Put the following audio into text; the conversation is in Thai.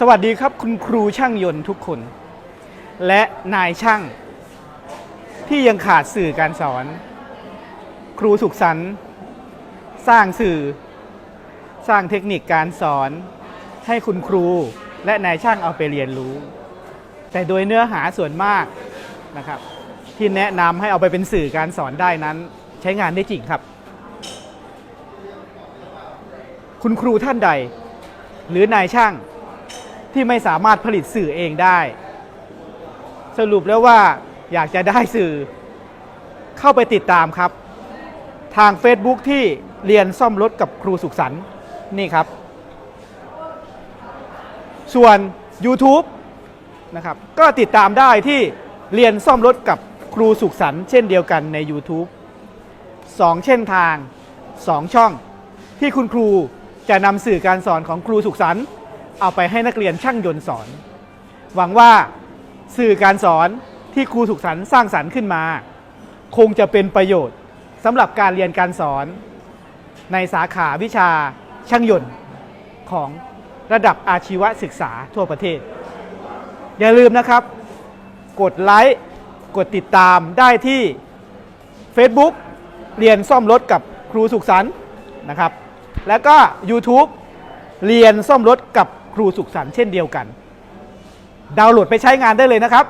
สวัสดีครับคุณครูช่างยนต์ทุกคน และนายช่าง ที่ยังขาดสื่อการสอน ครูสุขสันต์สร้างสื่อ สร้างเทคนิคการสอน ให้คุณครูและนายช่างเอาไปเรียนรู้ แต่โดยเนื้อหาส่วนมากนะครับ ที่แนะนำให้เอาไปเป็นสื่อการสอนได้นั้น ใช้งานได้จริงครับ คุณครูท่านใด หรือนายช่าง ที่ไม่สามารถผลิตสื่อเองได้ สรุปแล้วว่าอยากจะได้สื่อเข้าไปติดตามครับ ทาง Facebook ที่เรียนซ่อมรถกับครูสุขสันต์นี่ครับ ส่วน YouTube นะครับก็ติดตามได้ที่เรียนซ่อมรถกับครูสุขสันต์เช่นเดียวกันใน YouTube 2 เช่นทาง 2 ช่อง ที่คุณครูจะนำสื่อการสอนของครูสุขสันต์ เอาไปให้นักเรียนช่างยนต์สอน หวังว่าสื่อการสอนที่ครูสุขสันต์สร้างสรรค์ขึ้นมา คงจะเป็นประโยชน์สำหรับการเรียนการสอน ในสาขาวิชาช่างยนต์ของระดับอาชีวศึกษาทั่วประเทศ อย่าลืมนะครับ กดไลค์กดติดตามได้ที่ Facebook เรียนซ่อมรถกับครูสุขสันต์นะครับ แล้วก็ YouTube เรียนซ่อมรถกับ ครูสุขสันต์เช่นเดียวกัน ดาวน์โหลดไปใช้งานได้เลยนะครับ